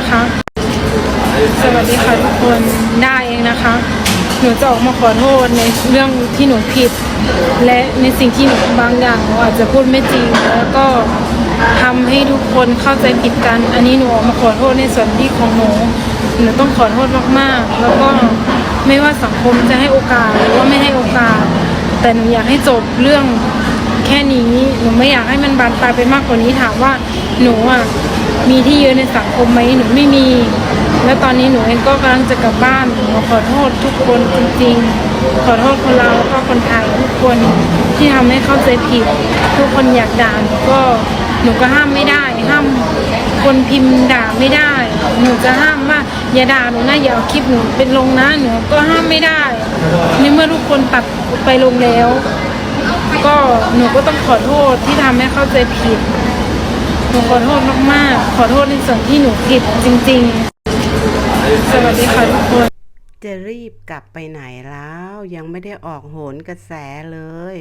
นะคะ สวัสดีค่ะทุกคนได้เองนะคะ หนูจะออกมาขอโทษในเรื่องที่หนูผิด และในสิ่งที่หนูบางอย่างหนูอาจจะพูดไม่จริง แล้วก็ทำให้ทุกคนเข้าใจผิดกัน อันนี้หนูออกมาขอโทษในส่วนที่ของหนู หนูต้องขอโทษมากๆ แล้วก็ไม่ว่าสังคมจะให้โอกาสหรือว่าไม่ให้โอกาส แต่หนูอยากให้จบเรื่องแค่นี้ หนูไม่อยากให้มันบานปลายไปมากกว่านี้ถามว่าหนูอะ มีที่ยืนในสังคมไหมหนูไม่มี แล้วตอนนี้หนูเองก็กำลังจะกลับบ้านหนูขอโทษทุกคนจริงๆ ขอโทษคนเราแล้วก็คนไทยทุกคนที่ทำให้เข้าใจผิด ทุกคนอยากด่าหนูก็หนูก็ห้ามไม่ได้ ห้ามคนพิมพ์ด่าไม่ได้ หนูจะห้ามว่าอย่าด่าหนูนะอย่าเอาคลิปหนูเป็นลงนะหนูก็ห้ามไม่ได้ในเมื่อทุกคนตัดไปลงแล้ว ก็หนูก็ต้องขอโทษที่ทำให้เข้าใจผิด หนูขอโทษมากๆ ขอโทษในส่วนที่หนูผิดจริง ๆ สวัสดีค่ะทุกคน จะรีบกลับไปไหนแล้ว ยังไม่ได้ออกโหนกระแสเลย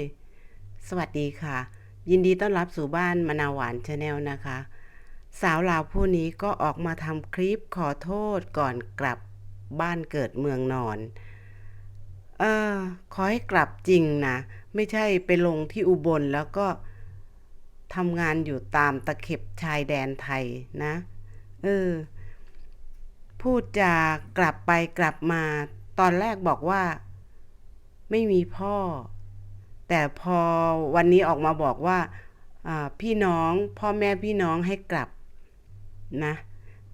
สวัสดีค่ะ ยินดีต้อนรับสู่บ้านมนาหวานชาแนลนะคะ สาวลาวผู้นี้ก็ออกมาทำคลิปขอโทษก่อนกลับบ้านเกิดเมืองนอน เออขอให้กลับจริงนะ ไม่ใช่ไปลงที่อุบลแล้วก็ ทำงานอยู่ตามตะเข็บชายแดนไทยนะเออพูดจากลับไปกลับมา ตอนแรกบอกว่า ไม่มีพ่อ แต่พอวันนี้ออกมาบอกว่าอ่าพี่น้องพ่อแม่พี่น้องให้กลับนะ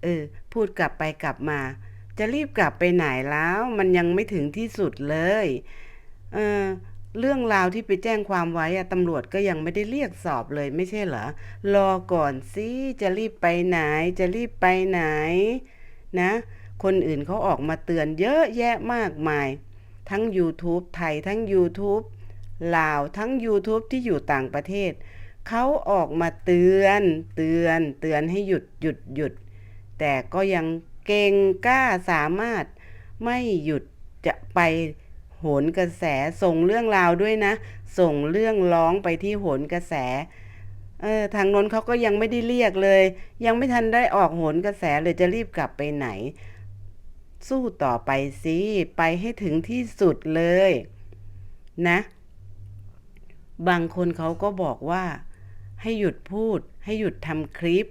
เออพูดกลับไปกลับมา จะรีบกลับไปไหนแล้ว มันยังไม่ถึงที่สุดเลย เออ เรื่องราวที่ไปแจ้งความไว้อะตำรวจก็ยังไม่ได้เรียกสอบเลยไม่ใช่เหรอ รอก่อนสิจะรีบไปไหน จะรีบไปไหน นะ คนอื่นเขาออกมาเตือนเยอะแยะมากมาย ทั้ง YouTube ไทยทั้ง YouTube ลาวทั้ง YouTube ที่อยู่ต่างประเทศ เขาออกมาเตือนเตือนเตือนให้หยุดหยุดหยุด แต่ก็ยังเก่งกล้าสามารถไม่หยุดจะไป โหนกระแสส่งเรื่องราวด้วยนะ ส่งเรื่องร้องไปที่โหนกระแสเออทางนนเขาก็ยังไม่ได้เรียกเลย ยังไม่ทันได้ออกโหนกระแสเลยจะรีบกลับไปไหน สู้ต่อไปสิไปให้ถึงที่สุดเลย นะ บางคนเขาก็บอกว่า ให้หยุดพูด ให้หยุดทำคลิป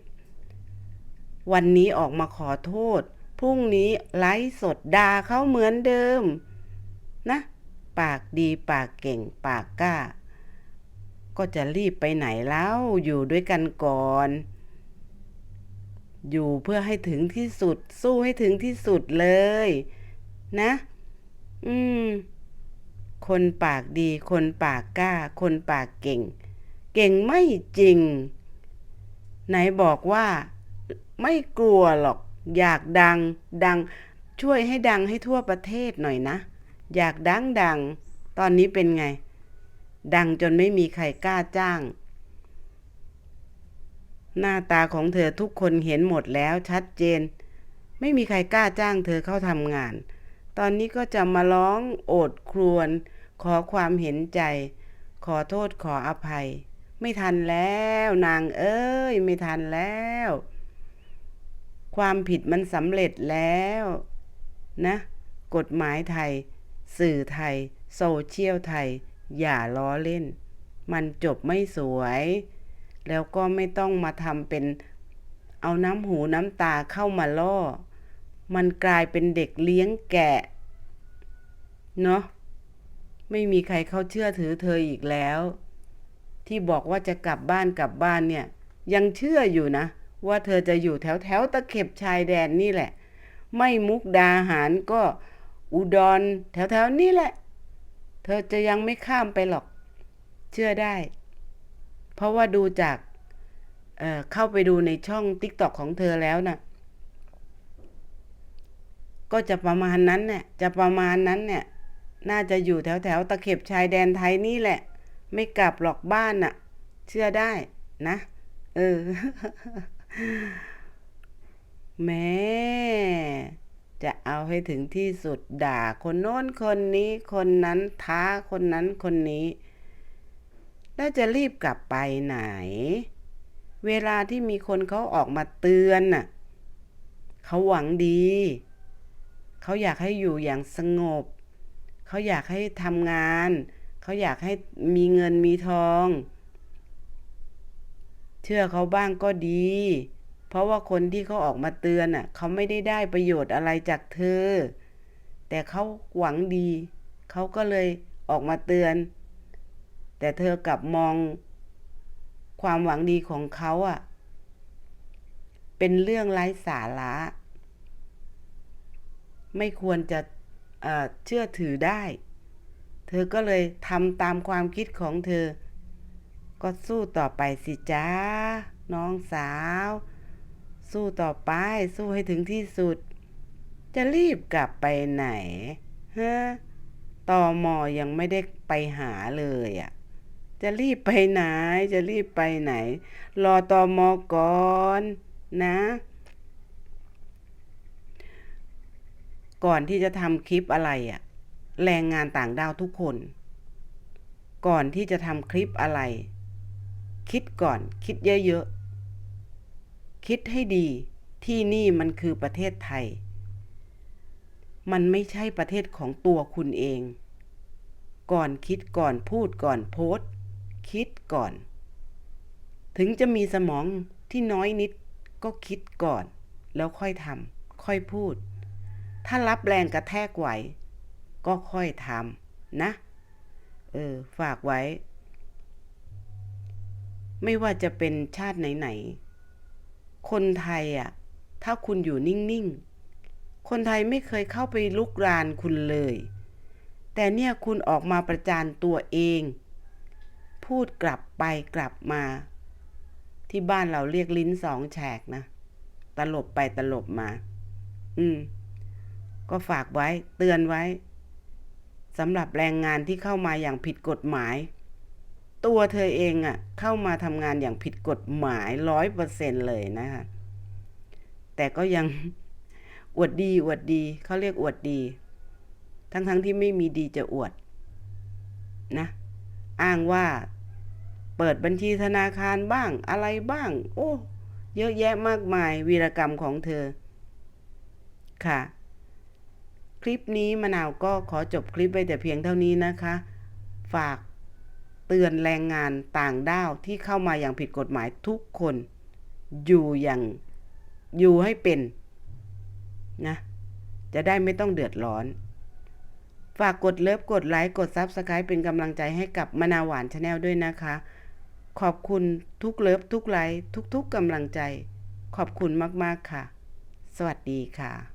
วันนี้ออกมาขอโทษพรุ่งนี้ไลฟ์สดด่าเขาเหมือนเดิม นะ ปากดีปากเก่งปากกล้า ก็จะรีบไปไหนแล้วอยู่ด้วยกันก่อน อยู่เพื่อให้ถึงที่สุด สู้ให้ถึงที่สุดเลย นะ อืม คนปากดี คนปากกล้า คนปากเก่ง เก่งไม่จริง ไหนบอกว่า ไม่กลัวหรอก อยากดัง ดังช่วยให้ดังให้ทั่วประเทศหน่อยนะ อยากดังดัง ตอนนี้เป็นไง ดังจนไม่มีใครกล้าจ้าง หน้าตาของเธอทุกคนเห็นหมดแล้วชัดเจน ไม่มีใครกล้าจ้างเธอเข้าทำงาน ตอนนี้ก็จะมาร้องโอดครวญขอความเห็นใจ ขอโทษขออภัย ไม่ทันแล้วนางเอ้ย ไม่ทันแล้ว ความผิดมันสำเร็จแล้ว นะ กฎหมายไทย สื่อไทย โซเชียลไทย อย่าล้อเล่น มันจบไม่สวย แล้วก็ไม่ต้องมาทำเป็นเอาน้ำหูน้ำตาเข้ามาล่อ มันกลายเป็นเด็กเลี้ยงแกะ เนาะไม่มีใครเข้าเชื่อถือเธออีกแล้ว ที่บอกว่าจะกลับบ้านกลับบ้านเนี่ย ยังเชื่ออยู่นะ ว่าเธอจะอยู่แถวแถวตะเข็บชายแดนนี่แหละ ไม่มุกดาหารก็ อุดรแถวแถวนี่แหละ เธอจะยังไม่ข้ามไปหรอก เชื่อได้ เพราะว่าดูจากเเข้าไปดูในช่อง t ิ k t o k ของเธอแล้วนะ่ะ ก็จะประมาณนั้นเนี่ยจะประมาณนั้นเนี่ย น่าจะอยู่แถวแถวตะเข็บชายแดนไทยนี่แหละ ไม่กลับหรอกบ้านน่ะ เชื่อได้นะ เออแม่ จะเอาให้ถึงที่สุดด่าคนโน้นคนนี้คนนั้นท้าคนนั้นคนนี้ แล้วจะรีบกลับไปไหน เวลาที่มีคนเขาออกมาเตือนน่ะเขาหวังดี เขาอยากให้อยู่อย่างสงบ เขาอยากให้ทำงาน เขาอยากให้มีเงินมีทอง เชื่อเขาบ้างก็ดี ราะว่าคนที่เขาออกมาเตือนอะเขาไม่ได้ได้ประโยชน์อะไรจากเธอ แต่เขาหวังดี เขาก็เลยออกมาเตือน แต่เธอกลับมองความหวังดีของเขาอะ เป็นเรื่องไร้สาระ ไม่ควรจะเอ่อเชื่อถือได้ เธอก็เลยทำตามความคิดของเธอ ก็สู้ต่อไปสิจ้า น้องสาว สู้ต่อไป สู้ให้ถึงที่สุด จะรีบกลับไปไหน ฮะตอมอยังไม่ได้ไปหาเลยอะ่ะ จะรีบไปไหน จะรีบไปไหน รอตอมอก่อนนะ ก่อนที่จะทำคลิปอะไรอะ่ะ แรงงานต่างด้าวทุกคน ก่อนที่จะทำคลิปอะไร คิดก่อน คิดเยอะๆ คิดให้ดีที่นี่มันคือประเทศไทย มันไม่ใช่ประเทศของตัวคุณเอง ก่อนคิดก่อนพูดก่อนโพสต์คิดก่อน ถึงจะมีสมองที่น้อยนิดก็คิดก่อน แล้วค่อยทำค่อยพูด ถ้ารับแรงกระแทกไหว ก็ค่อยทำนะ เออ ฝากไว้ ไม่ว่าจะเป็นชาติไหนๆ คนไทยอะ ถ้าคุณอยู่นิ่ง ๆ คนไทยไม่เคยเข้าไปลุกรานคุณเลย แต่เนี่ยคุณออกมาประจานตัวเอง พูดกลับไปกลับมา ที่บ้านเราเรียกลิ้นสองแฉกนะ ตลบไปตลบมา อืม ก็ฝากไว้ เตือนไว้สำหรับแรงงานที่เข้ามาอย่างผิดกฎหมาย ตัวเธอเองอะ่ะเข้ามาทำงานอย่างผิดกฎหมายร้อยเปอร์เซ็นเลยนะคะ แต่ก็ยังอวดดีอวดดีเขาเรียกอวดดี ทั้งๆทที่ไม่มีดีจะอวดนะอ้างว่าเปิดบัญชีธนาคารบ้างอะไรบ้าง โอ้เยอะแยะมากมายวีรกรรมของเธอ ค่ะ คลิปนี้มะนาวก็ขอจบคลิปไว้แต่เพียงเท่านี้นะคะ ฝาก เตือนแรงงานต่างด้าวที่เข้ามาอย่างผิดกฎหมายทุกคน อยู่อย่างอยู่ให้เป็นนะจะได้ไม่ต้องเดือดร้อน ฝากกดเลิฟกดไลค์กดซับสไคร b ์เป็นกำลังใจให้กับมะนาวหวานชาแนลด้วยนะคะ ขอบคุณทุกเลิฟทุกไลค์ทุกๆกำลังใจ ขอบคุณมากๆค่ะ สวัสดีค่ะ